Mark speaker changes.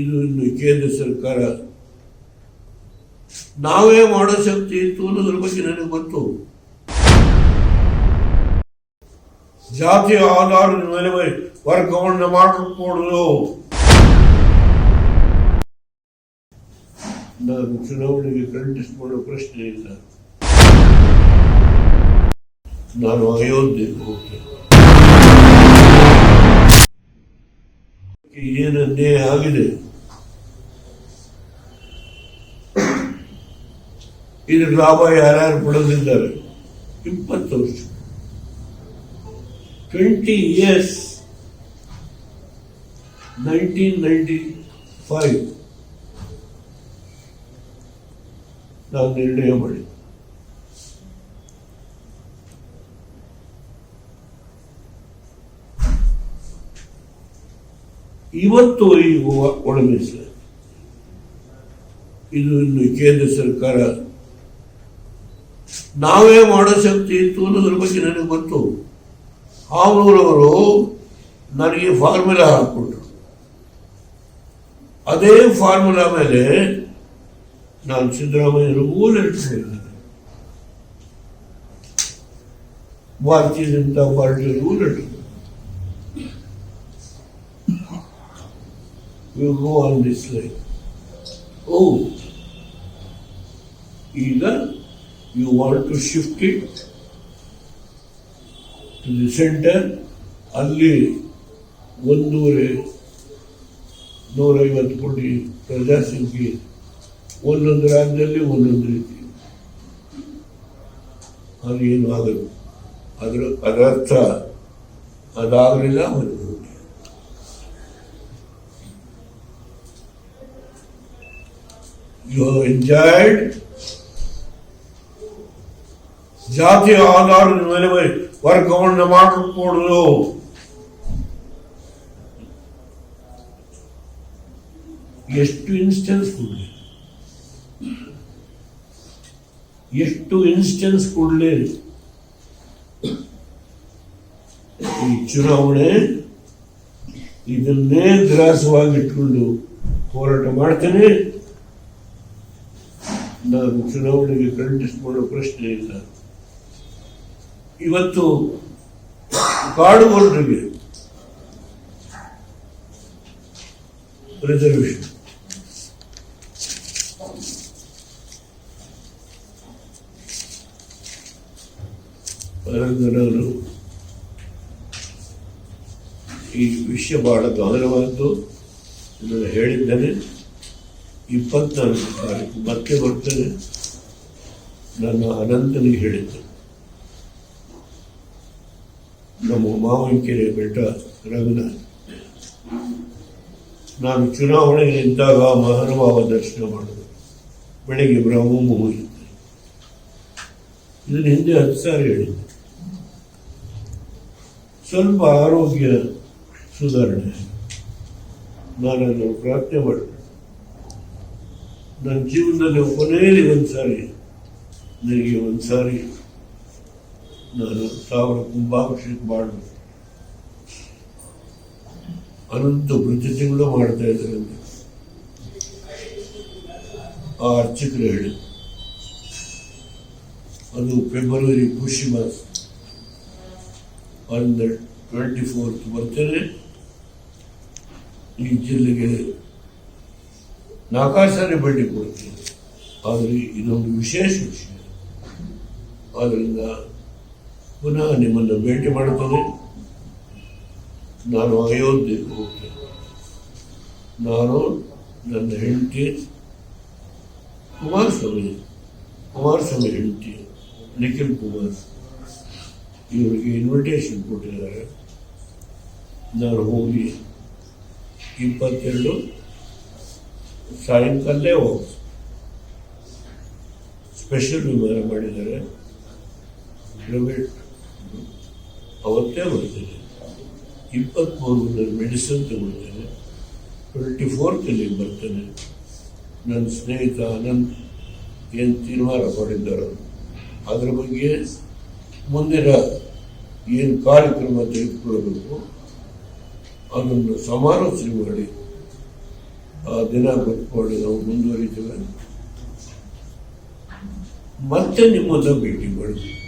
Speaker 1: ಇದು ಇನ್ನು ಕೇಂದ್ರ ಸರ್ಕಾರ. ನಾವೇ ಮಾಡೋ ಶಕ್ತಿ ಇತ್ತು ಅನ್ನೋದ್ರ ಬಗ್ಗೆ ನನಗೆ ಗೊತ್ತು. ಜಾತಿ ಆಧಾರದ ಮೇಲೆ ವರ್ಗವನ್ನು ಮಾಡಿಕೊಡುದು ನಾನು ಚುನಾವಣೆಗೆ ಕಂಟೆಸ್ಟ್ ಪ್ರಶ್ನೆ ಇಲ್ಲ. ನಾನು ಅಯೋಧ್ಯೆಗೆ ಹೋಗ್ತೇನೆ. ಏನು ಅನ್ಯಾಯ ಆಗಿದೆ? ಇದ್ರ ಲಾಭ ಯಾರ್ಯಾರು ಪಡೆದಿದ್ದಾರೆ ಇಪ್ಪತ್ತು ವರ್ಷ. Twenty years nineteen ninety five ನಾನು ನಿರ್ಣಯ ಮಾಡಿ ಇವತ್ತು ಒ- ಒಳ ಇದು ಇನ್ನು ಕೇಂದ್ರ ಸರ್ಕಾರ ನಾವೇ ಮಾಡೋ ಶಕ್ತಿ ಇತ್ತು ಅನ್ನೋದ್ರ ಬಗ್ಗೆ ನನಗೆ ಗೊತ್ತು. ಹಾವೂರವರು ನನಗೆ ಫಾರ್ಮುಲಾ ಹಾಕ್ಕೊಟ್ರು ಅದೇ ಫಾರ್ಮುಲಾ ಮೇಲೆ ನಾನು ಸಿದ್ದರಾಮಯ್ಯರಿಗೂ ನಡೆಸಿದ್ದೇನೆ ಭಾರತೀಯ Janata ಪಾರ್ಟಿಯವರಿಗೂ ನಡೆಸಿದ್ದೇನೆ we go on this line. Oh, either you want to shift it to the center, ಅಲ್ಲಿ ಒಂದೂವರೆ ನೂರೈವತ್ತು ಕೋಟಿ ಪ್ರಜಾಸಂಖ್ಯೆ ಒಂದೊಂದು ರಾಜ್ಯದಲ್ಲಿ ಒಂದೊಂದು ರೀತಿ. ಅದು ಏನು ಆಗದು ಅದರ ಅದರ್ಥ ಅದಾಗಲಿಲ್ಲ ಮತ್ತು you have enjoyed ಜಾತಿ ಆಧಾರದ ಮೇಲೆ ವರ್ಗವನ್ನು ಮಾಡಿಕೊಡುದು ಎಷ್ಟು ಇನ್ಸ್ಟೆನ್ಸ್ ಕೊಡಲಿ? ಎಷ್ಟು ಇನ್ಸ್ಟೆನ್ಸ್ ಕೊಡಲಿ? ಈ ಚುನಾವಣೆ ಇದನ್ನೇ ದ್ರಾಸವಾಗಿಟ್ಕೊಂಡು ಹೋರಾಟ ಮಾಡ್ತೇನೆ. ನಾನು ಚುನಾವಣೆಗೆ ಮಾಡೋ ಪ್ರಶ್ನೆ ಇಲ್ಲ. ಇವತ್ತು ಕಾಡುಗೋರರಿಗೆ ರಿಸರ್ವೇಷನ್ ನಾನು ಈ ವಿಷಯ ಬಹಳ ಗಹನವಾದ್ದು ಇದನ್ನು ಹೇಳಿದ್ದೇನೆ. ಇಪ್ಪತ್ನಾಲ್ಕು ತಾರೀಕು ಮತ್ತೆ ಬರ್ತೇನೆ. ನನ್ನ ಅನಂತನಿಗೆ ಹೇಳಿದ್ದೆ. ನಮ್ಮ ಮಾವಂಕೆರೆ ಬೆಟ್ಟ ರಘುನಾಥ್. ನಾನು ಚುನಾವಣೆಗೆ ನಿಂತಾಗ ಮಹಾನುಭಾವ ದರ್ಶನ ಮಾಡಿದೆ. ಬೆಳಿಗ್ಗೆ ಬ್ರಹ್ಮ ಹೋಗಿದ್ದೆ ಇದನ್ನು ಹಿಂದೆ ಹತ್ತು ಸಾರಿ ಹೇಳಿದ್ದೆ. ಸ್ವಲ್ಪ ಆರೋಗ್ಯ ಸುಧಾರಣೆ. ನಾನು ಪ್ರಾರ್ಥನೆ ಮಾಡಿದೆ ನನ್ನ ಜೀವನದಲ್ಲಿ ಕೊನೆಯಲ್ಲಿ ಒಂದು ಸಾರಿ ನನಗೆ ಒಂದ್ಸಾರಿ ನಾನು ಸಾವಿರ ಕುಂಭಾಭಿಷೇಕ ಮಾಡಬೇಕು ಅನಂತ ಪ್ರತಿ ತಿಂಗಳು ಮಾಡ್ತಾ ಇದ್ದಾರೆ ಆ ಅರ್ಚಕರು ಹೇಳಿ, ಅದು ಫೆಬ್ರವರಿ ಖುಷಿ ಮಾಸ. ದ ಟ್ವೆಂಟಿ ಫೋರ್ತ್ ಬರ್ತೇನೆ ಈ ಜಿಲ್ಲೆಗೆ ನಾಲ್ಕಾರು ಬಳ್ಳಿ ಭೇಟಿ ಕೊಡ್ತೀನಿ. ಆದರೆ ಇದೊಂದು ವಿಶೇಷ ವಿಷಯ. ಆದ್ದರಿಂದ ಪುನಃ ನಿಮ್ಮನ್ನು ಭೇಟಿ ಮಾಡುತ್ತದೆ ನಾನು ಅಯೋಧ್ಯೆಗೆ ಹೋಗ್ತೇನೆ. ನಾನು ನನ್ನ ಹೆಂಡತಿ ಕುಮಾರಸ್ವಾಮಿ ಕುಮಾರಸ್ವಾಮಿ ಹೆಂಡತಿ ನಿಖಿಲ್ ಕುಮಾರ್. ಇವರಿಗೆ ಇನ್ವಿಟೇಷನ್ ಕೊಟ್ಟಿದ್ದಾರೆ. ನಾನು ಹೋಗಿ ಇಪ್ಪತ್ತೆರಡು ಸಾಯಂಕಾಲೇ ಹೋಗಿ. ಸ್ಪೆಷಲ್ ವಿಮಾನ ಮಾಡಿದ್ದಾರೆ. ಅವತ್ತೇ ಬರ್ತೇನೆ ಇಪ್ಪತ್ತ್ಮೂರು ಮೆಡಿಸಿನ್ ತಗೊಳ್ತೇನೆ ಟ್ವೆಂಟಿ ಫೋರ್ತಲ್ಲಿ ಬರ್ತೇನೆ. ನನ್ನ ಸ್ನೇಹಿತ ಅನಂತ್ ಏನು ತೀರ್ಮಾನ ಮಾಡಿದ್ದಾರೋ, ಅದರ ಬಗ್ಗೆ ಮುಂದಿನ ಏನು ಕಾರ್ಯಕ್ರಮ ತೆಗೆದುಕೊಳ್ಳಬೇಕು, ಅದನ್ನು ಸಮಾಲೋಚನೆ ಮಾಡಿ. ಆ ದಿನ ಕೂತ್ಕೊಂಡು ನಾವು ಮುಂದುವರಿತೇವೆ. ಮತ್ತೆ ನಿಮ್ಮನ್ನು ಭೇಟಿ ಮಾಡ್ತೀವಿ